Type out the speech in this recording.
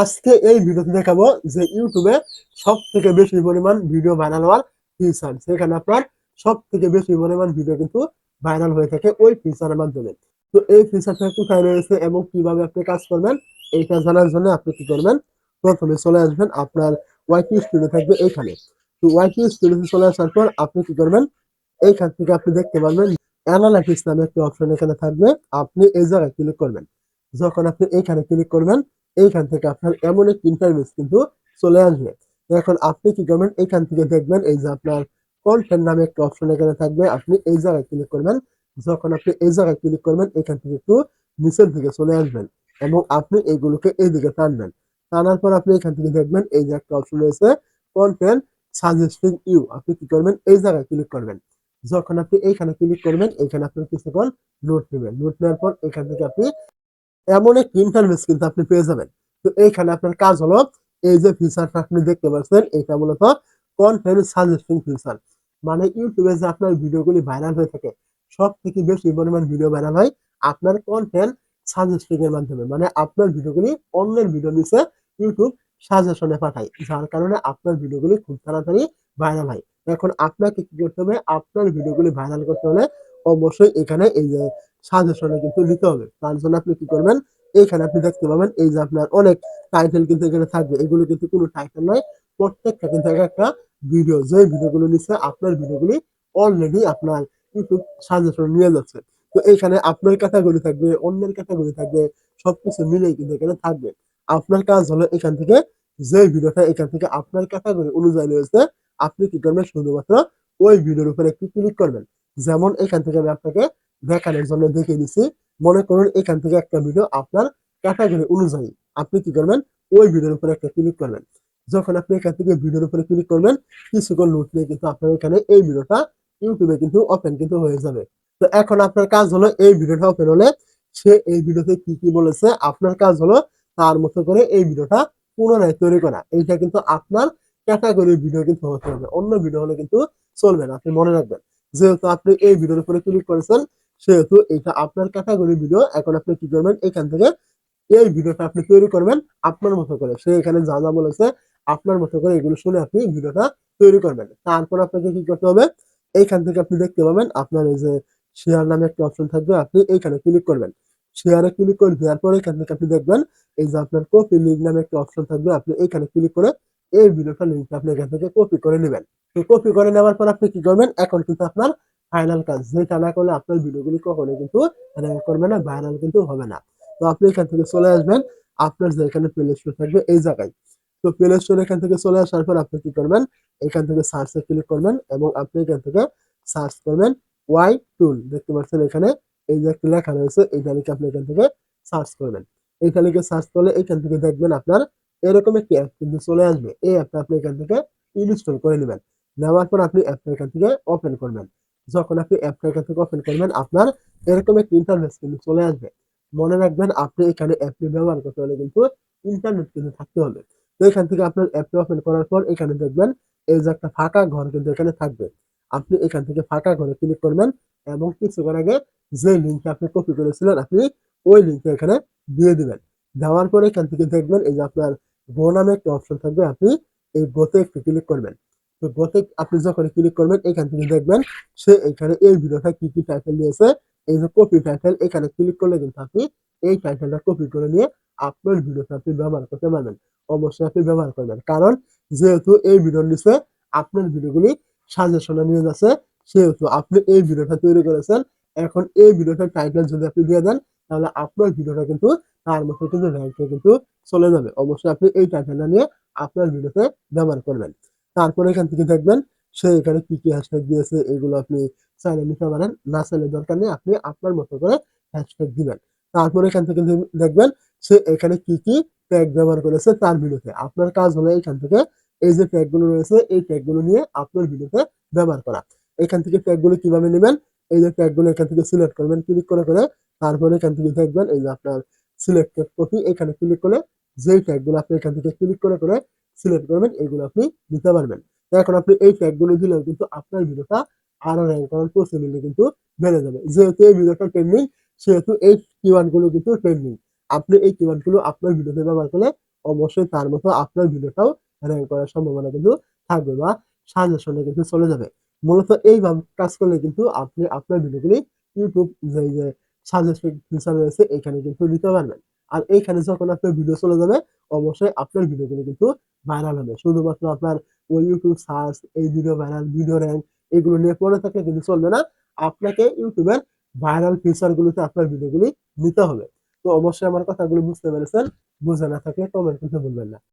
আজকে এই ভিডিওতে দেখাবো যে ইউটিউবে সব থেকে বেশি পরিমাণ ভিডিও ভাইরাল হওয়ার ফিচার সেখানে আপনার সব থেকে বেশি পরিমাণ ভিডিও কিন্তু ভাইরাল হয়ে থাকে ওই ফিচারের মাধ্যমে। তো এই ফিচারটা কোথায় রয়েছে এবং কীভাবে আপনি কাজ করবেন, এইটা জানার জন্য আপনি কি করবেন, প্রথমে চলে আসবেন আপনার ওয়াইটি স্টুডিও থাকবে এইখানে তো ওয়াইটি স্টুডিওতে চলে আসার পর আপনি কি করবেন, এইখান থেকে আপনি দেখতে পারবেন অ্যানালাইটিক্স নামে একটি অপশন এখানে থাকবে। আপনি এই জায়গায় ক্লিক করবেন। যখন আপনি এইখানে ক্লিক করবেন এইখান থেকে আপনার এমন একটি ইন্টারভিউস কিন্তু চলে আসবে। এখন আপনি কি করবেন? এইখান থেকে দেখবেন এই যে আপনার কন্টেন্ট নামে একটা অপশন এখানে থাকবে। আপনি এই জায়গায় ক্লিক করবেন। যখন আপনি এই জায়গায় ক্লিক করবেন এখান থেকে একটু নিচের দিকে চলে আসবেন এবং আপনি এইগুলোকে এই দিকে টানবেন। টানার পর আপনি এখান থেকে দেখবেন এই যে একটা অপশন রয়েছে কন্টেন্ট সাজেস্টিং ইউ আপনি কি করবেন? এই জায়গায় ক্লিক করবেন। যখন আপনি এইখানে ক্লিক করবেন এখানে আপনার কিছুক্ষণ নোট নেবেন নোট নেওয়ার পর এখান থেকে আপনি এমন একটি ইন্টারভিউস কিন্তু আপনি পেয়ে যাবেন। তো এইখানে আপনার কাজ হলো, এই যে ফিচারটা আপনি দেখতে পাচ্ছেন, এটা মূলত কন্টেন্ট সাজেস্টিং ফিচার মানে ইউটিউবে যে আপনার ভিডিওগুলি ভাইরাল হয়ে থাকে সব থেকে বেশি পরিমাণ ভিডিও ভাইরাল হয় আপনার কন্টেন্ট সাজেস্টিং এর মাধ্যমে। মানে আপনার ভিডিওগুলি অন্যের ভিডিও নিচে ইউটিউব সাজেশনে পাঠায়, যার কারণে আপনার ভিডিওগুলি খুব তাড়াতাড়ি ভাইরাল হয়। এখন আপনাকে কি করতে হবে, আপনার ভিডিওগুলি ভাইরাল করতে হলে অবশ্যই এখানে এই যে সাজেশনে কিন্তু নিতে হবে। তার জন্য আপনি কি করবেন? এইখানে আপনি দেখতে পাবেন, এই যে আপনার অনেক টাইটেল কিন্তু এখানে থাকবে। এগুলো কিন্তু কোনো টাইটেল নয়, প্রত্যেকটা কিন্তু এক একটা ভিডিও যে ভিডিওগুলো নিচ্ছে, আপনার ভিডিওগুলি অলরেডি আপনার ইউটিউব সাজেশন নিয়ে যাচ্ছে। তো এইখানে আপনার ক্যাটাগরি থাকবে, অন্যের ক্যাটাগরি থাকবে, সবকিছু মিলেই কিন্তু এখানে থাকবে। আপনার কাজ হলো এখান থেকে যে ভিডিওটা এখান থেকে আপনার ক্যাটাগরি অনুযায়ী রয়েছে, আপনি কি করবেন? শুধুমাত্র ওই ভিডিওর উপরে একটু ক্লিক করবেন। যেমন এখান থেকে আমি আপনাকে দেখানোর জন্য দেখিয়ে দিচ্ছি মনে করুন, এখান থেকে একটা ভিডিও আপনার ক্যাটাগরি অনুযায়ী আপনি কি করবেন? ওই ভিডিওর উপরে একটা ক্লিক করবেন। যখন আপনি এখান থেকে ভিডিওর উপরে ক্লিক করবেন, কিছুক্ষণ নোট নিয়ে কিন্তু আপনার এখানে এই ভিডিওটা ইউটিউবে কিন্তু ওপেন কিন্তু হয়ে যাবে। তো এখন আপনার কাজ হলো এই ভিডিওটা ওপেন হলে সে এই ভিডিওতে কি কি বলেছে, আপনার কাজ হলো তার মতো করে এই ভিডিওটা পুনরায় তৈরি করা। এইটা কিন্তু আপনার ক্যাটাগরি ভিডিও কিন্তু হতে হবে। অন্য ভিডিও হলে কিন্তু চলবে না, আপনি মনে রাখবেন। যেহেতু আপনি এই ভিডিওর উপরে ক্লিক করেছেন সেহেতু এটা আপনার ক্যাটাগরি ভিডিও এখন আপনি কি করবেন? এখান থেকে এই ভিডিওটা আপনি তৈরি করবেন আপনার মতো করে। সে এখানে যা যা বলেছে আপনার মতো করে এগুলো শুনে আপনি ভিডিওটা তৈরি করবেন। তারপর আপনাকে কি করতে হবে? এইখান থেকে আপনি দেখতে পাবেন আপনার এই যে শেয়ার নামে একটা অপশন থাকবে, আপনি এইখানে ক্লিক করবেন। শেয়ারে ক্লিক করে দেওয়ার পর এখান থেকে আপনি দেখবেন এই যে আপনার কপি লিঙ্ক নামে একটা অপশন থাকবে, আপনি এইখানে ক্লিক করে এই ভিডিওটা লিঙ্কটা আপনি এখান থেকে কপি করে নেবেন। তো কপি করে নেওয়ার পর আপনি কি করবেন? এখন কিন্তু আপনার ফাইনাল কাজ যেটা না করলে আপনার ভিডিওগুলি কখনো কিন্তু র্যাঙ্ক করবে না ভাইরাল কিন্তু হবে না। তো আপনি এখান থেকে চলে আসবেন, আপনার যে এখানে প্লে স্টোর থাকবে এই জায়গায়। তো প্লে স্টোর এখান থেকে চলে আসার পর আপনি কি করবেন? এখান থেকে সার্চে ক্লিক করবেন এবং আপনি এখান থেকে সার্চ করবেন ওয়াই টুল দেখতে পাচ্ছেন এখানে এই যে লেখা রয়েছে এইটা লিখে আপনি এখান থেকে সার্চ করবেন। এইটা লিখে সার্চ করলে এখান থেকে দেখবেন আপনার এরকম একটি অ্যাপ কিন্তু চলে আসবে। এই অ্যাপটা আপনি এখান থেকে ইনস্টল করে নেবেন। নেওয়ার পর আপনি অ্যাপটা এখান থেকে ওপেন করবেন। যখন আপনি অ্যাপটা এখান থেকে ওপেন করবেন, আপনার এরকম একটি ইন্টারনেট কিন্তু চলে আসবে। মনে রাখবেন, আপনি এখানে অ্যাপটি ব্যবহার করতে হলে কিন্তু ইন্টারনেট কিন্তু থাকতে হবে। তো এখান থেকে আপনার অ্যাপটি ওপেন করার পর এখানে দেখবেন, এই যে একটা ফাঁকা ঘর কিন্তু এখানে থাকবে। আপনি এখান থেকে ফাঁকা ঘরে ক্লিক করবেন এবং কিছুক্ষণ আগে যে লিঙ্কটা আপনি কপি করেছিলেন, আপনি ওই লিঙ্কটা এখানে দিয়ে দিবেন। দেওয়ার পরে এখান থেকে দেখবেন, এই যে আপনার গো নামে একটা অপশন থাকবে, আপনি এই গোতে একটু ক্লিক করবেন। গোতে আপনি যখন ক্লিক করবেন, এখান থেকে দেখবেন সে এখানে এই ভিডিওটা কি কি টাইটেল দিয়েছে, এই যে কপি টাইটেল এখানে ক্লিক করলে কিন্তু আপনি এই টাইটেলটা কপি করে নিয়ে আপনার ভিডিওটা আপনি ব্যবহার করতে পারবেন। অবশ্যই আপনি ব্যবহার করবেন। কারণ যেহেতু এই ভিডিওর নিচে আপনার ভিডিওগুলি সাজেশনে নিয়ে যাচ্ছে, সেহেতু আপনি এই ভিডিওটা তৈরি করেছেন, এখন এই ভিডিওটার টাইটেল যদি আপনি দিয়ে দেন, তাহলে আপনার ভিডিওটা কিন্তু তার মতো কিন্তু র্যাঙ্কে কিন্তু চলে যাবে। অবশ্যই আপনি এই টাইটেলটা নিয়ে আপনার ভিডিওতে ব্যবহার করবেন। তারপরে এখান থেকে দেখবেন সে এখানে কি কি হ্যাশট্যাগ দিয়েছে, এগুলো আপনি চাইলে নিতে পারেন। না চাইলে দরকার নেই, আপনি আপনার মতো করে হ্যাশট্যাগ দিবেন। তারপরে এখান থেকে দেখবেন সে এখানে কি কি ট্যাগ ব্যবহার করেছে তার ভিডিওতে। আপনার কাজ হলো এখান থেকে এই যে ট্যাগগুলো রয়েছে, এই ট্যাগগুলো নিয়ে আপনার ভিডিওতে ব্যবহার করা। এখান থেকে ট্যাগগুলো কীভাবে নেবেন, এই যে ট্যাগগুলো এখান থেকে সিলেক্ট করবেন ক্লিক করে করে তারপরে এখান থেকে দেখবেন এই যে আপনার সিলেক্টেড কপি এখানে ক্লিক করে যেই ট্যাগগুলো আপনি এখান থেকে ক্লিক করে করে সিলেক্ট করবেন এইগুলো আপনি দিতে পারবেন। এখন আপনি এই ট্যাগগুলো দিলেও কিন্তু আপনার ভিডিওটা আরও র্যাঙ্ক করার পসিবিলিটি কিন্তু বেড়ে যাবে। যেহেতু এই ভিডিওটা ট্রেন্ডিং সেহেতু এই কিওয়ার্ডগুলো কিন্তু ট্রেন্ডিং আপনি এই কিওয়ার্ডগুলো আপনার ভিডিওতে ব্যবহার করলে অবশ্যই তার মতো আপনার ভিডিওটাও র্যাঙ্ক করার সম্ভাবনা কিন্তু থাকবে বা সাজেশনে কিন্তু চলে যাবে। মূলত এইভাবে কাজ করলে কিন্তু আপনি আপনার ভিডিওগুলি ইউটিউব যে যে সাজেশন ফিচার রয়েছে, এখানে কিন্তু দিতে পারবেন। আর এইখানে যখন আপনার ভিডিও চলে যাবে অবশ্যই আপনার ভিডিওগুলো কিন্তু ভাইরাল হবে। শুধুমাত্র আপনার ওই ইউটিউব সার্চ এই ভিডিও ভাইরাল ভিডিও র্যাঙ্ক এগুলো নিয়ে পড়ে থাকলে কিন্তু চলবে না। আপনাকে ইউটিউবের ভাইরাল ফিচার গুলোতে আপনার ভিডিওগুলি নিতে হবে। তো অবশ্যই আমার কথাগুলো বুঝতে পেরেছেন। বুঝে না থাকলে কমেন্ট করতে বলবেন না।